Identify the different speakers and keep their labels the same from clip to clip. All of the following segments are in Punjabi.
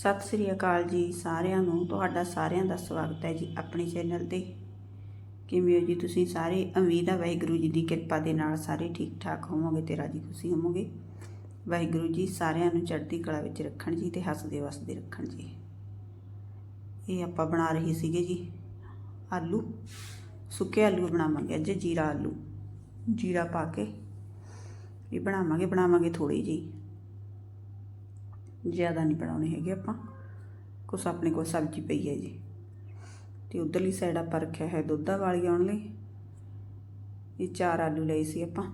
Speaker 1: ਸਤਿ ਸ੍ਰੀ ਅਕਾਲ ਜੀ ਸਾਰਿਆਂ ਨੂੰ। ਤੁਹਾਡਾ ਸਾਰਿਆਂ ਦਾ ਸਵਾਗਤ ਹੈ ਜੀ ਆਪਣੇ ਚੈਨਲ ਤੇ। ਕਿਵੇਂ ਹੋ ਜੀ ਤੁਸੀਂ ਸਾਰੇ? ਉਮੀਦ ਹੈ ਵਾਹਿਗੁਰੂ ਜੀ ਦੀ ਕਿਰਪਾ ਦੇ ਨਾਲ ਸਾਰੇ ਠੀਕ ਠਾਕ ਹੋਵੋਗੇ ਤੇ ਰਾਜੀ ਖੁਸ਼ੀ ਹੋਵੋਗੇ। ਵਾਹਿਗੁਰੂ ਜੀ ਸਾਰਿਆਂ ਨੂੰ ਚੜ੍ਹਦੀ ਕਲਾ ਵਿੱਚ ਰੱਖਣ ਜੀ ਤੇ ਹੱਸਦੇ ਵਸਦੇ ਰੱਖਣ ਜੀ। ਇਹ ਆਪਾਂ ਬਣਾ ਰਹੇ ਸੀਗੇ ਜੀ ਆਲੂ। ਸੁੱਕੇ ਆਲੂ ਬਣਾਵਾਂਗੇ ਅੱਜ, ਜੀਰਾ ਆਲੂ। ਜੀਰਾ ਪਾ ਕੇ ਇਹ ਬਣਾਵਾਂਗੇ ਬਣਾਵਾਂਗੇ ਥੋੜੀ ਜੀ ਜ਼ਿਆਦਾ ਨਹੀਂ ਬਣਾਉਣੇ ਹੈਗੇ ਆਪਾਂ। ਕੁਛ ਆਪਣੇ ਕੋਲ ਸਬਜ਼ੀ ਪਈ ਹੈ ਜੀ। ਤੇ ਉਧਰਲੀ ਸਾਈਡ ਆਪਾਂ ਰੱਖਿਆ ਹੈ ਦੁੱਧਾ ਵਾਲੀ ਆਉਣ ਲਈ। ਇਹ ਚਾਰ ਆਲੂ ਲਏ ਸੀ ਆਪਾਂ।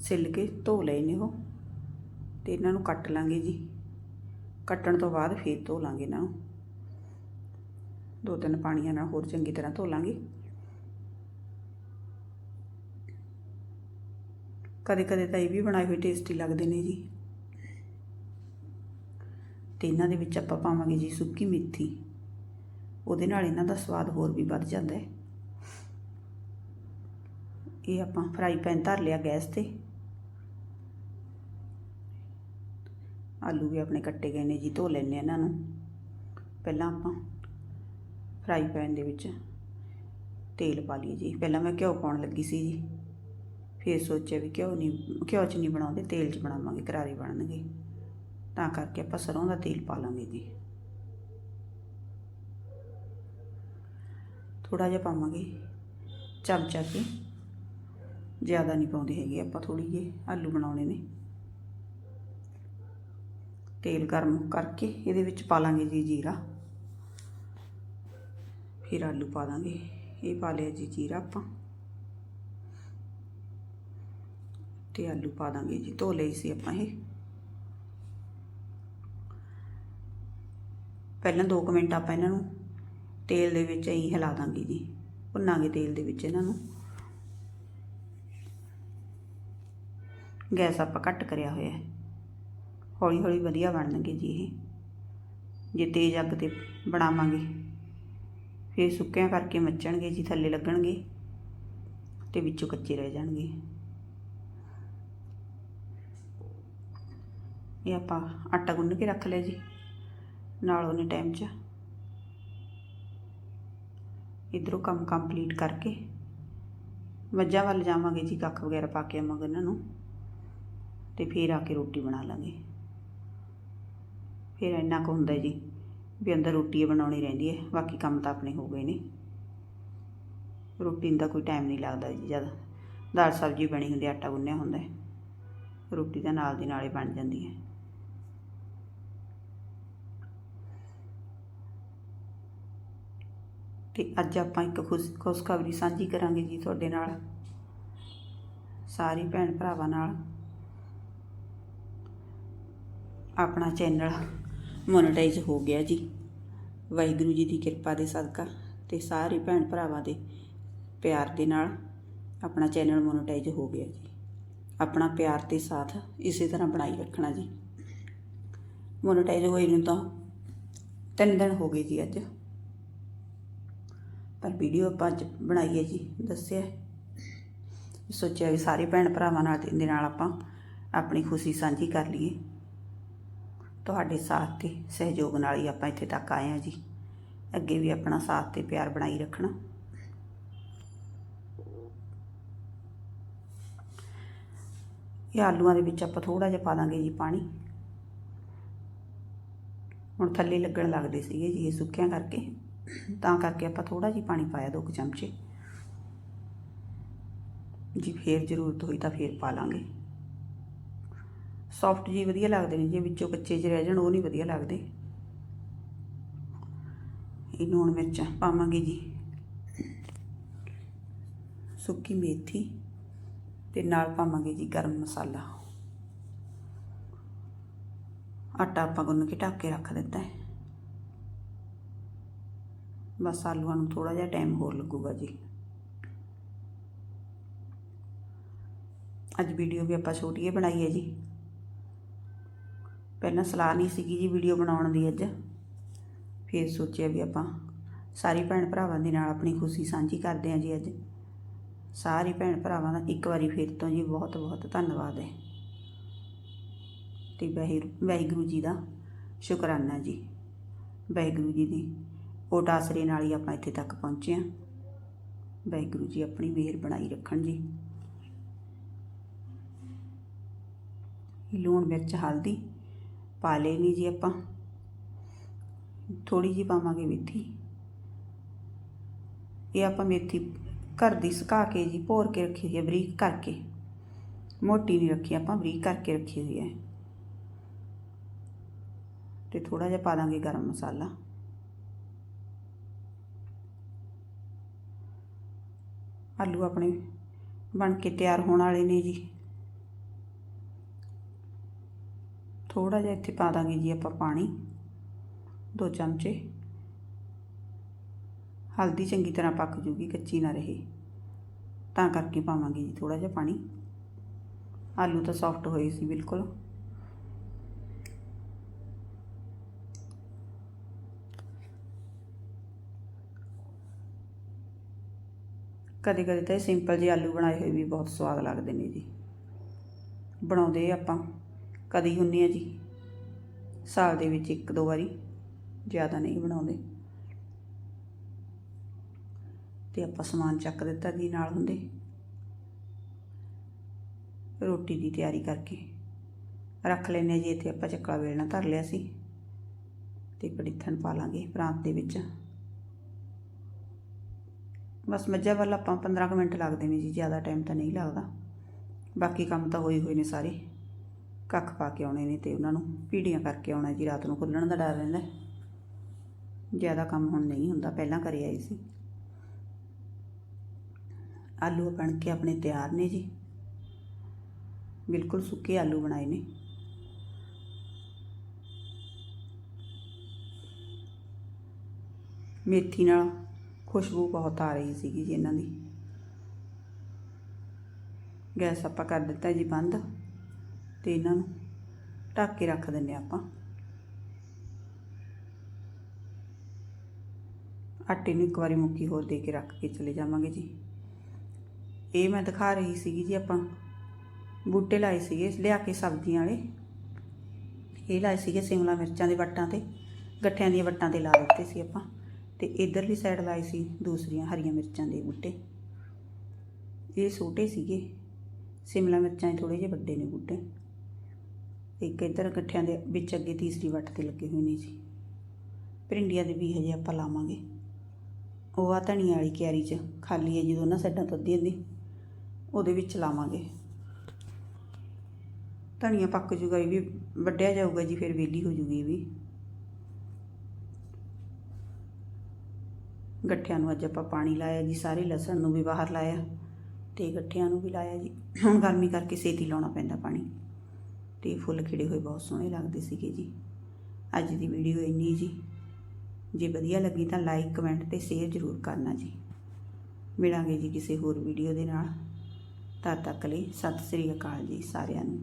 Speaker 1: ਛਿੱਲ ਕੇ ਧੋ ਲਏ ਨੇ ਉਹ। ਤੇ ਇਹਨਾਂ ਨੂੰ ਕੱਟ ਲਾਂਗੇ ਜੀ। ਕੱਟਣ ਤੋਂ ਬਾਅਦ ਫੇਰ ਧੋ ਲਾਂਗੇ ਇਹਨਾਂ ਨੂੰ। ਦੋ ਤਿੰਨ ਪਾਣੀਆਂ ਨਾਲ ਹੋਰ ਚੰਗੀ ਤਰ੍ਹਾਂ ਧੋ ਲਾਂਗੇ। ਕਦੇ ਕਦੇ ਤਾਂ ਇਹ ਵੀ ਬਣਾਏ ਹੋਏ ਟੇਸਟੀ ਲੱਗਦੇ ਨੇ ਜੀ। ਤੇ ਇਹਨਾਂ ਦੇ ਵਿੱਚ ਆਪਾਂ ਪਾਵਾਂਗੇ ਜੀ ਸੁੱਕੀ ਮੇਥੀ। ਉਹਦੇ ਨਾਲ ਇਹਨਾਂ ਦਾ ਸਵਾਦ ਹੋਰ ਵੀ ਵੱਧ ਜਾਂਦਾ ਹੈ। ਇਹ ਆਪਾਂ ਫਰਾਈ ਪੈਨ ਧਰ ਲਿਆ ਗੈਸ ਤੇ। ਆਲੂ ਵੀ ਆਪਣੇ ਕੱਟੇ ਗਏ ਨੇ ਜੀ, ਧੋ ਲੈਣੇ ਇਹਨਾਂ ਨੂੰ। ਪਹਿਲਾਂ ਆਪਾਂ ਫਰਾਈ ਪੈਨ ਦੇ ਵਿੱਚ ਤੇਲ ਪਾ ਲਈਏ ਜੀ। ਪਹਿਲਾਂ ਮੈਂ ਘਿਓ ਪਾਉਣ ਲੱਗੀ ਸੀ ਜੀ। ਫਿਰ ਸੋਚਿਆ ਵੀ ਘਿਓ ਨਹੀਂ, ਘਿਓ 'ਚ ਨਹੀਂ ਬਣਾਉਂਦੇ, ਤੇਲ 'ਚ ਬਣਾਵਾਂਗੇ, ਕਰਾਰੇ ਬਣਨਗੇ। ਤਾਂ ਕਰਕੇ ਆਪਾਂ ਸਰੋਂ ਦਾ ਤੇਲ ਪਾ ਲਾਂਗੇ ਜੀ। ਥੋੜਾ ਜਿਹਾ ਪਾਵਾਂਗੇ। ਚਮਚਾ ਕੇ ਜ਼ਿਆਦਾ ਨਹੀਂ ਪਾਉਂਦੇ ਹੈਗੇ ਆਪਾਂ ਥੋੜੀ ਜਿਹੀ, ਆਲੂ ਬਣਾਉਣੇ ਨੇ। ਤੇਲ ਗਰਮ ਕਰਕੇ ਇਹਦੇ ਵਿੱਚ ਪਾ ਲਾਂਗੇ ਜੀ ਜੀਰਾ। ਫਿਰ ਆਲੂ ਪਾ ਦਾਂਗੇ। ਇਹ ਪਾ ਲਿਆ ਜੀ ਜੀਰਾ ਆਪਾਂ। ਤੇ ਆਲੂ ਪਾ ਦਾਂਗੇ ਜੀ। ਧੋ ਲਈ ਸੀ ਆਪਾਂ ਇਹ। ਪਹਿਲਾਂ 2 ਮਿੰਟ ਆਪਾਂ ਇਹਨਾਂ ਨੂੰ ਤੇਲ ਦੇ ਵਿੱਚ ਐਂ ਹਿਲਾ ਦਾਂਗੇ ਜੀ, ਭੁੰਨਾਂਗੇ ਤੇਲ ਦੇ ਵਿੱਚ ਇਹਨਾਂ ਨੂੰ। ਗੈਸ ਆਪਾਂ ਘੱਟ ਕਰਿਆ ਹੋਇਆ ਹੈ। ਹੌਲੀ ਹੌਲੀ ਵਧੀਆ ਬਣਨਗੇ ਜੀ ਇਹ। ਜੇ ਤੇਜ਼ ਅੱਗ ਤੇ ਬਣਾਵਾਂਗੇ, ਫਿਰ ਸੁੱਕਿਆਂ ਕਰਕੇ ਮੱਚਣਗੇ ਜੀ, ਥੱਲੇ ਲੱਗਣਗੇ ਤੇ ਵਿੱਚੋਂ ਕੱਚੇ ਰਹਿ ਜਾਣਗੇ। ਇਹ ਆਪਾਂ ਆਟਾ ਗੁੰਨ ਕੇ ਰੱਖ ਲਿਆ ਜੀ। ਨਾਲ ਉਹਨੇ ਟਾਈਮ 'ਚ ਇਧਰੋਂ ਕੰਮ ਕੰਪਲੀਟ ਕਰਕੇ ਮੱਝਾਂ ਵੱਲ ਜਾਵਾਂਗੇ ਜੀ, ਕੱਖ ਵਗੈਰਾ ਪਾ ਕੇ ਆਵਾਂਗੇ ਉਹਨਾਂ ਨੂੰ ਤੇ ਫਿਰ ਆ ਕੇ ਰੋਟੀ ਬਣਾ ਲਾਂਗੇ। ਫਿਰ ਇੰਨਾ ਕੁ ਹੁੰਦਾ ਜੀ ਵੀ ਅੰਦਰ ਰੋਟੀ ਬਣਾਉਣੀ ਰਹਿੰਦੀ ਹੈ, ਬਾਕੀ ਕੰਮ ਤਾਂ ਆਪਣੇ ਹੋ ਗਏ ਨੇ। ਰੋਟੀ ਦਾ ਕੋਈ ਟਾਈਮ ਨਹੀਂ ਲੱਗਦਾ ਜੀ ਜਦ ਦਾਲ ਸਬਜ਼ੀ ਬਣੀ ਹੁੰਦੀ, ਆਟਾ ਗੁੰਨਿਆ ਹੁੰਦਾ ਰੋਟੀ ਤਾਂ ਨਾਲ ਦੀ ਨਾਲੇ ਬਣ ਜਾਂਦੀ ਹੈ। ਤੇ ਅੱਜ ਆਪਾਂ ਇੱਕ ਖੁਸ਼ ਖੁਸ਼ਖਬਰੀ ਸਾਂਝੀ ਕਰਾਂਗੇ ਜੀ ਤੁਹਾਡੇ ਨਾਲ। ਸਾਰੀ ਭੈਣ ਭਰਾਵਾਂ ਨਾਲ। ਆਪਣਾ ਚੈਨਲ ਮੋਨੇਟਾਈਜ਼ ਹੋ ਗਿਆ ਜੀ। ਵਾਹਿਗੁਰੂ ਜੀ ਦੀ ਕਿਰਪਾ ਦੇ ਸਦਕਾ ਤੇ ਸਾਰੇ ਭੈਣ ਭਰਾਵਾਂ ਦੇ ਪਿਆਰ ਦੇ ਨਾਲ ਆਪਣਾ ਚੈਨਲ ਮੋਨੇਟਾਈਜ਼ ਹੋ ਗਿਆ ਜੀ। ਆਪਣਾ ਪਿਆਰ ਤੇ ਸਾਥ ਇਸੇ ਤਰ੍ਹਾਂ ਬਣਾਈ ਰੱਖਣਾ ਜੀ। ਮੋਨੇਟਾਈਜ਼ ਹੋਏ ਨੂੰ ਤਾਂ ਤਿੰਨ ਦਿਨ ਹੋ ਗਏ ਜੀ ਅੱਜ। ਪਰ ਵੀਡੀਓ ਆਪਾਂ ਅੱਜ ਬਣਾਈ ਹੈ ਜੀ, ਦੱਸਿਆ। ਸੋਚਿਆ ਵੀ ਸਾਰੇ ਭੈਣ ਭਰਾਵਾਂ ਨਾਲ ਦੇ ਨਾਲ ਆਪਾਂ ਆਪਣੀ ਖੁਸ਼ੀ ਸਾਂਝੀ ਕਰ ਲਈਏ। ਤੁਹਾਡੇ ਸਾਥ ਤੇ ਸਹਿਯੋਗ ਨਾਲ ਹੀ ਆਪਾਂ ਇੱਥੇ ਤੱਕ ਆਏ ਹਾਂ ਜੀ। ਅੱਗੇ ਵੀ ਆਪਣਾ ਸਾਥ ਤੇ ਪਿਆਰ ਬਣਾਈ ਰੱਖਣਾ। ਇਹ ਆਲੂਆਂ ਦੇ ਵਿੱਚ ਆਪਾਂ ਥੋੜਾ ਜਿਹਾ ਪਾ ਦਾਂਗੇ ਜੀ ਪਾਣੀ। ਹੁਣ ਥੱਲੇ ਲੱਗਣ ਲੱਗਦੇ ਸੀਗੇ ਜੀ, ਇਹ ਸੁੱਕਿਆਂ ਕਰਕੇ। ਤਾਂ ਕਰਕੇ ਆਪਾਂ ਥੋੜਾ ਜਿਹਾ ਪਾਣੀ ਪਾਇਆ ਦੋ ਕੁ ਚਮਚੇ। ਜੀ ਫੇਰ ਜ਼ਰੂਰਤ ਹੋਈ ਤਾਂ ਫੇਰ ਪਾ ਲਾਂਗੇ। ਸੌਫਟ ਜੀ ਵਧੀਆ ਲੱਗਦੇ ਨੇ, ਜੇ ਵਿੱਚੋਂ ਕੱਚੇ ਜਿਹੇ ਰਹਿ ਜਾਣ, ਉਹ ਨਹੀਂ ਵਧੀਆ ਲੱਗਦੇ। ਇਹ ਲੂਣ ਮਿਰਚਾਂ ਪਾਵਾਂਗੇ ਜੀ। ਸੁੱਕੀ ਮੇਥੀ ਤੇ ਨਾਲ ਪਾਵਾਂਗੇ ਜੀ ਗਰਮ ਮਸਾਲਾ। ਆਟਾ ਆਪਾਂ ਗੁੰਨ ਕੇ ਢੱਕ ਕੇ ਰੱਖ ਦਿੱਤਾ ਹੈ। ਬਸ ਆਲੂਆਂ ਨੂੰ ਥੋੜਾ ਜਿਹਾ ਟਾਈਮ ਹੋਰ ਲੱਗੂਗਾ ਜੀ। ਅੱਜ ਵੀਡੀਓ ਵੀ ਆਪਾਂ ਛੋਟੀ ਹੀ ਬਣਾਈ ਹੈ ਜੀ। ਪਹਿਲਾਂ ਸਲਾਹ ਨਹੀਂ ਸੀਗੀ ਜੀ ਵੀਡੀਓ ਬਣਾਉਣ ਦੀ ਅੱਜ। ਫਿਰ ਸੋਚਿਆ ਵੀ ਆਪਾਂ ਸਾਰੀ ਭੈਣ ਭਰਾਵਾਂ ਦੇ ਨਾਲ ਆਪਣੀ ਖੁਸ਼ੀ ਸਾਂਝੀ ਕਰਦੇ ਹਾਂ ਜੀ ਅੱਜ। ਸਾਰੇ ਭੈਣ ਭਰਾਵਾਂ ਦਾ ਇੱਕ ਵਾਰੀ ਫਿਰ ਤੋਂ ਜੀ ਬਹੁਤ ਬਹੁਤ ਧੰਨਵਾਦ ਹੈ। ਤੇ ਵਾਹਿਗੁਰੂ ਵਾਹਿਗੁਰੂ ਜੀ ਦਾ ਸ਼ੁਕਰਾਨਾ ਜੀ। ਵਾਹਿਗੁਰੂ ਜੀ ਦੀ ਓਟ ਆਸਰੇ ਨਾਲ ਹੀ ਆਪਾਂ ਇੱਥੇ ਤੱਕ ਪਹੁੰਚੇ ਹਾਂ। ਵਾਹਿਗੁਰੂ ਜੀ ਆਪਣੀ ਮਿਹਰ ਬਣਾਈ ਰੱਖਣ ਜੀ। ਲੂਣ ਮਿਰਚ ਹਲਦੀ ਪਾ ਲੈਣੀ ਜੀ ਆਪਾਂ। ਥੋੜੀ ਜੀ ਪਾਵਾਂਗੇ ਮੇਥੀ। ਇਹ ਆਪਾਂ ਮੇਥੀ ਘਰ ਦੀ ਸੁਕਾ ਕੇ ਜੀ, ਭੋਰ ਕੇ ਰੱਖੀ ਹੈ ਬਰੀਕ ਕਰਕੇ। ਮੋਟੀ ਨਹੀਂ ਰੱਖੀ ਆਪਾਂ, ਬਰੀਕ ਕਰਕੇ ਰੱਖੀ ਹੋਈ ਹੈ। ਤੇ ਥੋੜਾ ਜਿਹਾ ਪਾ ਦਾਂਗੇ ਗਰਮ ਮਸਾਲਾ। ਆਲੂ ਆਪਣੇ ਬਣ ਕੇ ਤਿਆਰ ਹੋਣ ਵਾਲੇ ਨੇ ਜੀ। ਥੋੜਾ ਜਿਹਾ ਇੱਥੇ ਪਾ ਦਾਂਗੇ ਜੀ ਆਪਾਂ ਪਾਣੀ, ਦੋ ਚਮਚੇ। ਹਲਦੀ ਚੰਗੀ ਤਰ੍ਹਾਂ ਪੱਕ ਜੂਗੀ, ਕੱਚੀ ਨਾ ਰਹੇ। ਤਾਂ ਕਰਕੇ ਪਾਵਾਂਗੇ ਜੀ ਥੋੜਾ ਜਿਹਾ ਪਾਣੀ। ਆਲੂ ਤਾਂ ਸੌਫਟ ਹੋਏ ਸੀ ਬਿਲਕੁਲ। ਕਦੇ ਕਦੇ ਤਾਂ ਸਿੰਪਲ ਜਿਹੇ ਆਲੂ ਬਣਾਏ ਹੋਏ ਵੀ ਬਹੁਤ ਸਵਾਦ ਲੱਗਦੇ ਨੇ ਜੀ। ਬਣਾਉਂਦੇ ਆਪਾਂ, ਕਦੀ ਹੁੰਨੇ ਆ ਜੀ। ਸਾਲ ਦੇ ਵਿੱਚ ਇੱਕ ਦੋ ਵਾਰੀ, ਜ਼ਿਆਦਾ ਨਹੀਂ ਬਣਾਉਂਦੇ। ਤੇ ਆਪਾਂ ਸਮਾਨ ਚੱਕ ਦਿੱਤਾ ਜੀ ਨਾਲ ਹੁੰਦੇ। ਰੋਟੀ ਦੀ ਤਿਆਰੀ ਕਰਕੇ ਰੱਖ ਲੈਨੇ ਜੀ, ਇੱਥੇ ਆਪਾਂ ਚੱਕਲਾ ਵੇਲਣਾ ਧਰ ਲਿਆ ਸੀ। ਤੇ ਪੜਿੱਥਣ ਪਾ ਲਾਂਗੇ ਪ੍ਰਾਂਤ ਦੇ ਵਿੱਚ। ਬਸ ਮੱਝਾਂ ਵੱਲ ਆਪਾਂ 15 ਕੁ ਮਿੰਟ ਲੱਗਦੇ ਨੇ ਜੀ, ਜ਼ਿਆਦਾ ਟਾਈਮ ਤਾਂ ਨਹੀਂ ਲੱਗਦਾ। ਬਾਕੀ ਕੰਮ ਤਾਂ ਹੋਏ ਹੋਏ ਨੇ ਸਾਰੇ। ਕੱਖ ਪਾ ਕੇ ਆਉਣੇ ਨੇ ਤੇ ਉਹਨਾਂ ਨੂੰ, ਪੀੜੀਆਂ ਕਰਕੇ ਆਉਣਾ ਜੀ, ਰਾਤ ਨੂੰ ਖੁੱਲਣ ਦਾ ਡਰ ਰਹਿੰਦਾ। ਜ਼ਿਆਦਾ ਕੰਮ ਹੁਣ ਨਹੀਂ ਹੁੰਦਾ, ਪਹਿਲਾਂ ਕਰੇ ਆਈ ਸੀ। ਆਲੂ ਬਣ ਕੇ ਆਪਣੇ ਤਿਆਰ ਨੇ ਜੀ। ਬਿਲਕੁਲ ਸੁੱਕੇ ਆਲੂ ਬਣਾਏ ਨੇ। ਮੇਥੀ ਨਾਲ ਖੁਸ਼ਬੂ ਬਹੁਤ ਆ ਰਹੀ ਸੀਗੀ ਜੀ ਇਹਨਾਂ ਦੀ। ਗੈਸ ਆਪਾਂ ਕਰ ਦਿੱਤਾ ਜੀ ਬੰਦ ਤੇ ਇਹਨਾਂ ਨੂੰ ਢੱਕ ਕੇ ਰੱਖ ਦਿੰਨੇ ਆਪਾਂ। ਆਟੇ ਨੂੰ ਇੱਕ ਵਾਰੀ ਮੁੱਕੀ ਹੋਰ ਦੇ ਕੇ ਰੱਖ ਕੇ ਚਲੇ ਜਾਵਾਂਗੇ ਜੀ। ਇਹ ਮੈਂ ਦਿਖਾ ਰਹੀ ਸੀਗੀ ਜੀ ਆਪਾਂ। ਬੂਟੇ ਲਾਏ ਸੀਗੇ, ਲਿਆ ਕੇ ਸਬਜ਼ੀਆਂ ਵਾਲੇ। ਇਹ ਲਾਏ ਸੀਗੇ ਸਿਮਲਾ ਮਿਰਚਾਂ ਦੇ ਵੱਟਾਂ ਤੇ, ਗੱਠਿਆਂ ਦੀਆਂ ਵੱਟਾਂ ਤੇ ਲਾ ਦਿੱਤੇ ਸੀ ਆਪਾਂ। ਤੇ ਇਧਰਲੀ ਸਾਈਡ ਲਾਏ ਸੀ ਦੂਸਰੀਆਂ ਹਰੀਆਂ ਮਿਰਚਾਂ ਦੇ ਬੂਟੇ। ਇਹ ਛੋਟੇ ਸੀਗੇ। ਸਿਮਲਾ ਮਿਰਚਾਂ ਦੇ ਥੋੜੇ ਜਿਹੇ ਵੱਡੇ ਨੇ ਬੂਟੇ। ਇੱਕ ਇਧਰ ਇਕੱਠਿਆਂ ਦੇ ਵਿੱਚ ਅੱਗੇ ਤੀਸਰੀ ਵੱਟ ਤੇ ਲੱਗੇ ਹੋਏ ਨੇ ਜੀ। ਭਿੰਡੀਆਂ ਦੇ ਵੀ ਹਜੇ ਆਪਾਂ ਲਾਵਾਂਗੇ। ਉਹ ਆ ਧਨੀਆ ਵਾਲੀ ਕਿਆਰੀ 'ਚ ਖਾਲੀ ਹੈ ਜੀ ਦੋਨਾਂ ਸਾਈਡਾਂ ਤੋਂ ਅੱਧੀ ਅੱਧੀ, ਉਹਦੇ ਵਿੱਚ ਲਾਵਾਂਗੇ। ਧਨੀਆ ਪੱਕ ਜੂਗਾ, ਇਹ ਵੀ ਵੱਢਿਆ ਜਾਊਗਾ ਜੀ, ਫਿਰ ਵੇਲੀ ਹੋ ਜੂਗੀ ਇਹ ਵੀ। ਗੱਠਿਆਂ ਨੂੰ ਅੱਜ ਆਪਾਂ ਪਾਣੀ ਲਾਇਆ ਜੀ, ਸਾਰੇ ਲਸਣ ਨੂੰ ਵੀ ਬਾਹਰ ਲਾਇਆ ਤੇ ਗੱਠਿਆਂ ਨੂੰ ਵੀ ਲਾਇਆ ਜੀ। ਹੁਣ ਗਰਮੀ ਕਰਕੇ ਛੇਤੀ ਲਾਉਣਾ ਪੈਂਦਾ ਪਾਣੀ। ਤੇ ਫੁੱਲ ਖਿੜੇ ਹੋਏ ਬਹੁਤ ਸੋਹਣੇ ਲੱਗਦੇ ਸੀਗੇ ਜੀ। ਅੱਜ ਦੀ ਵੀਡੀਓ ਇੰਨੀ ਜੀ। ਜੇ ਵਧੀਆ ਲੱਗੀ ਤਾਂ ਲਾਈਕ ਕਮੈਂਟ ਤੇ ਸ਼ੇਅਰ ਜ਼ਰੂਰ ਕਰਨਾ ਜੀ। ਮਿਲਾਂਗੇ ਜੀ ਕਿਸੇ ਹੋਰ ਵੀਡੀਓ ਦੇ ਨਾਲ। ਤਦ ਤੱਕ ਲਈ ਸਤਿ ਸ੍ਰੀ ਅਕਾਲ ਜੀ ਸਾਰਿਆਂ ਨੂੰ।